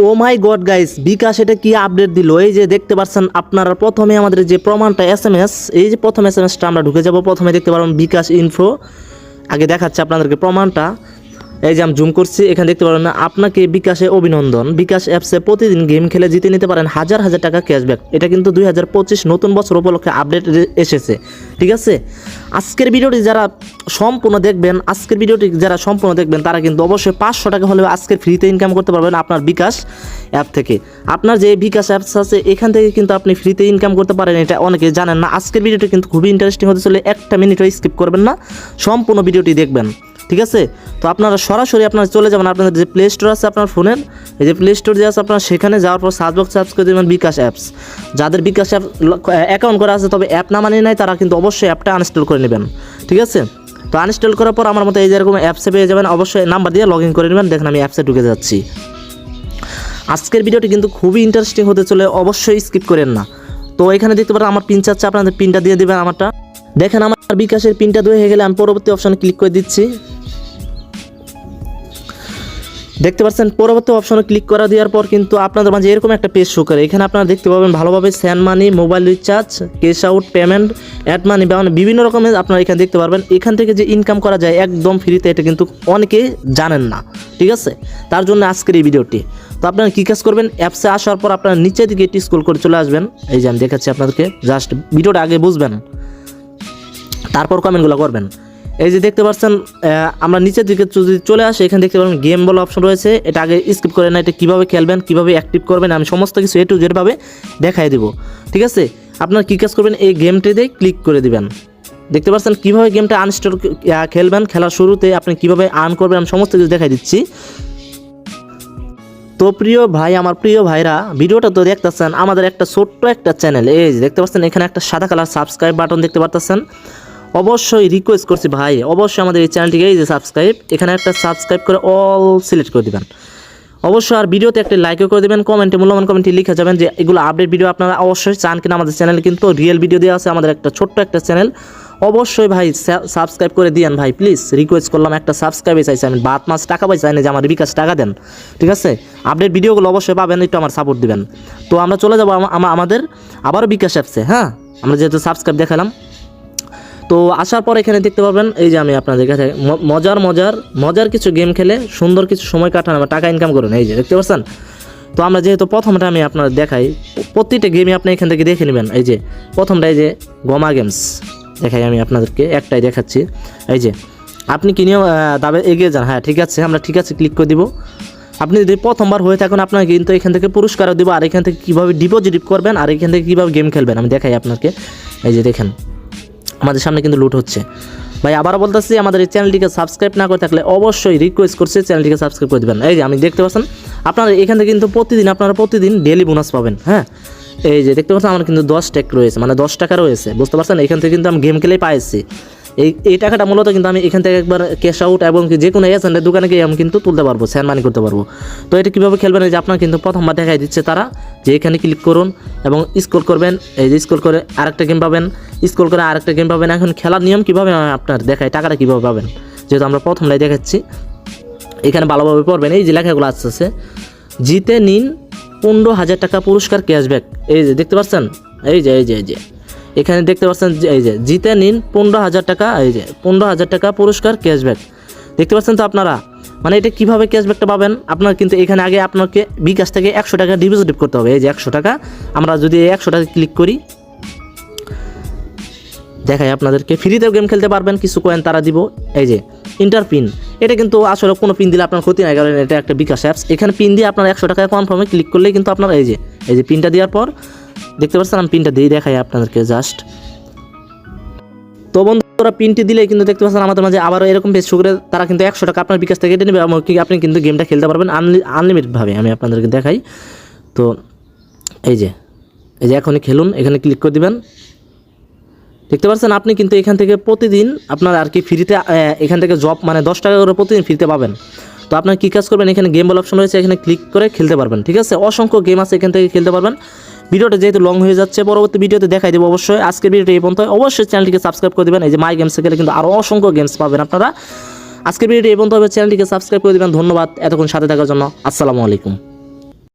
ও মাই god guys বিকাশ এটা কি update দিল? এই যে দেখতে পাচ্ছেন আপনারা প্রথমে আমাদের যে প্রমাণটা এস এম এস এই যে প্রথম এস এম এসটা আমরা ঢুকে যাব। প্রথমে দেখতে পারবেন বিকাশ ইনফো আগে দেখাচ্ছে আপনাদেরকে প্রমাণটা। এই যে আমি জুম করছি, এখানে দেখতে পারেন আপনাকে বিকাশে অভিনন্দন। বিকাশ অ্যাপসে প্রতিদিন গেম খেলে জিতে নিতে পারেন হাজার হাজার টাকা ক্যাশব্যাক। এটা কিন্তু দুই হাজার পঁচিশ নতুন বছর উপলক্ষে আপডেট এসেছে। ঠিক আছে? আজকের ভিডিওটি যারা সম্পূর্ণ দেখবেন, আজকের ভিডিওটি যারা সম্পূর্ণ দেখবেন, তারা কিন্তু অবশ্যই পাঁচশো টাকা হলেও আজকের ফ্রিতে ইনকাম করতে পারবেন আপনার বিকাশ অ্যাপ থেকে। আপনার যে বিকাশ অ্যাপস আছে, এখান থেকে কিন্তু আপনি ফ্রিতে ইনকাম করতে পারেন, এটা অনেকে জানেন না। আজকের ভিডিওটি কিন্তু খুবই ইন্টারেস্টিং হতে চলে একটা মিনিটও স্কিপ করবেন না। সম্পূর্ণ ভিডিওটি দেখবেন। ঠিক আছে? তো আপনারা সরাসরি আপনারা চলে যাবেন আপনাদের যে প্লে স্টোর আছে আপনার ফোনের, এই যে প্লে স্টোর যে আছে আপনারা সেখানে যাওয়ার পর সার্চ বক্স সার্চ করে দেবেন বিকাশ অ্যাপস। যাদের বিকাশ অ্যাপ অ্যাকাউন্ট করা আছে তবে অ্যাপ না মানে নাই তারা কিন্তু অবশ্যই অ্যাপটা আনইনস্টল করে নেবেন। ঠিক আছে? তো আনইনস্টল করার পর আমার মতো এই যেরকম অ্যাপসে পেয়ে যাবেন, অবশ্যই নাম্বার দিয়ে লগ ইন করে নেবেন। দেখেন আমি অ্যাপসে ঢুকে যাচ্ছি। আজকের ভিডিওটি কিন্তু খুবই ইন্টারেস্টিং হতে চলে, অবশ্যই স্কিপ করেন না। তো এখানে দেখতে পারেন আমার পিন চাচ্ছে, আপনাদের পিনটা দিয়ে দেবেন আমারটা। দেখেন আমার বিকাশের পিনটা দিয়ে হয়ে গেলে আমি পরবর্তী অপশনে ক্লিক করে দিচ্ছি। দেখতে পাচ্ছেন, পরবর্তী অপশনে ক্লিক করা দেওয়ার পর কিন্তু আপনাদের মাঝে এরকম একটা পেজ শো করে। এখানে আপনারা দেখতে পাবেন ভালোভাবে send money mobile recharge cash out payment add money বা বিভিন্ন রকমের আপনারা এখানে দেখতে পারবেন। এখান থেকে যে ইনকাম করা যায় একদম ফ্রিতে এটা কিন্তু অনেকে জানেন না, ঠিক আছে? তার জন্য আজকের এই ভিডিওটি। তো আপনারা কী কাজ করবেন? অ্যাপসে আসার পর আপনারা নিচের দিকে একটি স্কুল করে চলে আসবেন। এই যে আমি দেখাচ্ছি আপনাদেরকে জাস্ট ভিডিওটা আগে বুঝবেন। তারপর কমেন্টগুলো করবেন। এই যে দেখতে পাচ্ছেন আমরা নিচের দিকে যদি চলে আসে, এখানে দেখতে পাবেন গেম বলে অপশন রয়েছে। এটা আগে স্কিপ করে না, এটা কীভাবে খেলবেন, কীভাবে অ্যাক্টিভ করবেন, আমি সমস্ত কিছু এ টু জেডভাবে দেখাই দিব। ঠিক আছে? আপনার কী কাজ করবেন, এই গেমটিতেই ক্লিক করে দিবেন। দেখতে পাচ্ছেন, কীভাবে গেমটা আনস্টল খেলবেন, খেলার শুরুতে আপনি কীভাবে আর্ন করবেন, আমি সমস্ত কিছু দেখাই দিচ্ছি। তো প্রিয় ভাই, আমার প্রিয় ভাইরা, ভিডিওটা তো দেখতেছেন, আমাদের একটা ছোট্ট একটা চ্যানেল এই দেখতে পাচ্ছেন, এখানে একটা সাদা কালার সাবস্ক্রাইব বাটন দেখতে পাচ্ছেন অবশ্যই রিকোয়েস্ট করছি ভাই। অবশ্যই আমাদের এই চ্যানেলটিকে এই যে সাবস্ক্রাইব এখানে একটা সাবস্ক্রাইব করে অল সিলেক্ট করে দিবেন। অবশ্যই আর ভিডিওতে একটা লাইকও করে দেবেন কমেন্টে মূল্যবান কমেন্টে লিখে যাবেন যে এগুলো আপডেট ভিডিও আপনারা অবশ্যই চান কিনা আমাদের চ্যানেলে কিন্তু রিয়েল ভিডিও দেওয়া আছে আমাদের একটা ছোট্ট একটা চ্যানেল অবশ্যই ভাই সাবস্ক্রাইব করে দিয়েন ভাই প্লিজ রিকোয়েস্ট করলাম একটা সাবস্ক্রাইবে চাইছি আমি, বাদ মাস টাকা পয়সা চাই না যে আমার বিকাশ টাকা দেন, ঠিক আছে? আপডেট ভিডিওগুলো অবশ্যই পাবেন, একটু আমার সাপোর্ট দিবেন। তো আমরা চলে যাব আমা- আমা- আমাদের আবারও বিকাশ অ্যাপসে হ্যাঁ? আমরা যেহেতু সাবস্ক্রাইব দেখালাম তো আসার পর এখানে দেখতে পাবেন এই যে আমি আপনাদের কাছে মজার মজার মজার কিছু গেম খেলে সুন্দর কিছু সময় কাটান বা টাকা ইনকাম করুন, এই যে দেখতে পাচ্ছেন? তো আমরা যেহেতু প্রথমটা আমি আপনাদের দেখাই, প্রতিটা গেমই আপনি এখান থেকে দেখে নেবেন, এই যে প্রথমটা এই যে গমা গেমস দেখাই আমি আপনাদেরকে, একটাই দেখাচ্ছি, এই যে আপনি কিনেও দাবে এগিয়ে যান হ্যাঁ ঠিক আছে, আমরা ঠিক আছে ক্লিক করে দিব। আপনি যদি প্রথমবার হয়ে থাকুন, আপনাকে কিন্তু এখান থেকে পুরস্কারও দিব, আর এখান থেকে কীভাবে ডিপোজিট করবেন, আর এখান থেকে কীভাবে গেম খেলবেন, আমি দেখাই আপনাকে, এই যে দেখেন। আমাদের সামনে কিন্তু লুট হচ্ছে। ভাই, আবারও বলতেছি, আমাদের এই চ্যানেলটিকে সাবস্ক্রাইব না করে থাকলে অবশ্যই রিকোয়েস্ট করছে চ্যানেলটিকে সাবস্ক্রাইব করে দেবেন। এই যে, আমি দেখতে পাচ্ছেন, আপনারা এখান থেকে কিন্তু প্রতিদিন, আপনারা প্রতিদিন ডেলি বোনাস পাবেন হ্যাঁ? এই যে, দেখতে পাচ্ছেন, আমার কিন্তু দশ টেক রয়েছে মানে দশ টাকা রয়েছে, বুঝতে পারছেন? এখান থেকে কিন্তু আমি গেম খেলেই পাইছি। এই এই টাকাটা মূলত কিন্তু আমি এখান থেকে একবার ক্যাশ আউট এবং যে কোনো এজেন্টের দোকানে গিয়ে আমি কিন্তু তুলতে পারব স্যান মানি করতে পারব। তো এটা কীভাবে খেলবেন? যে আপনার কিন্তু প্রথমবার দেখাই দিচ্ছে তারা যে এখানে ক্লিক করুন এবং স্কোর করবেন। এই যে স্কোর করে আরেকটা গেম পাবেন। স্কোর করে আরেকটা গেম পাবেন। এখন খেলার নিয়ম কীভাবে আপনার দেখাই? টাকাটা কীভাবে পাবেন? যেহেতু আমরা প্রথমটাই দেখাচ্ছি। এখানে ভালোভাবে পড়বেন। এই যে লেখাগুলো আসতেছে জিতে নিন পনেরো হাজার টাকা পুরস্কার ক্যাশব্যাক এই যে দেখতে পাচ্ছেন? এই যে এই যে এই যে। এখানে দেখতে পাচ্ছেন এই যে, জিতে নিন পনেরো হাজার টাকা, এই যে, পনেরো হাজার টাকা পুরস্কার ক্যাশব্যাক দেখতে পাচ্ছেন তো আপনারা? মানে এটা কীভাবে ক্যাশব্যাকটা পাবেন? আপনার কিন্তু এখানে আগে আপনাকে বিকাশ থেকে একশো টাকা ডিপোজিট করতে হবে। এই যে, একশো টাকা। আমরা যদি এই একশো টাকা ক্লিক করি, দেখাই আপনাদেরকে। ফ্রিতেও গেম খেলতে পারবেন, কিছু কয়েন তারা দিব। এই যে ইন্টার পিন এটা কিন্তু আসলে কোনো পিন দিলে আপনার ক্ষতি নাই, কারণ এটা একটা বিকাশ অ্যাপস এখানে পিন দিয়ে আপনার একশো টাকা কনফার্মে ক্লিক করলে কিন্তু আপনার, এই যে এই যে পিনটা দেওয়ার পর দেখতে পাচ্ছেন, আমি পিনটা দিয়ে দেখাই আপনাদেরকে জাস্ট তো বন্ধুরা পিনটি দিলে কিন্তু দেখতে পাচ্ছেন, আমাদের মাঝে আবারও এরকম বেশ করে তারা কিন্তু একশো টাকা আপনার বিকাশ থেকে কেটে নেবে এমনকি আপনি কিন্তু গেমটা খেলতে পারবেন আনলিমিটেডভাবে আমি আপনাদেরকে দেখাই। তো এই যে এই যে এখনই খেলুন, এখানে ক্লিক করে দিবেন। দেখতে পাচ্ছেন, আপনি কিন্তু এখান থেকে প্রতিদিন আপনার আর কি ফ্রিতে এখান থেকে জব মানে দশ টাকা করে প্রতিদিন ফ্রিতে পাবেন। তো আপনার কী কাজ করবেন? এখানে গেম বল অপশন রয়েছে, এখানে ক্লিক করে খেলতে পারবেন, ঠিক আছে? অসংখ্য গেম আছে এখান থেকে খেলতে পারবেন। ভিডিওটা যেহেতু লং হয়ে যাচ্ছে, পরবর্তী ভিডিওতে দেখাই দেবো অবশ্যই। আজকের ভিডিওটা এই পর্যন্ত অবশ্যই চ্যানেলটিকে সাবস্ক্রাইব করে দেবেন। এই যে মাই গেমসে গেলে কিন্তু আরও অসংখ্য গেমস পাবেন আপনারা। আজকের ভিডিওটি এই পর্যন্ত হবে। চ্যানেলটিকে সাবস্ক্রাইব করে দেবেন। ধন্যবাদ। এতক্ষণ সাথে থাকার জন্য। আসসালামু আলাইকুম।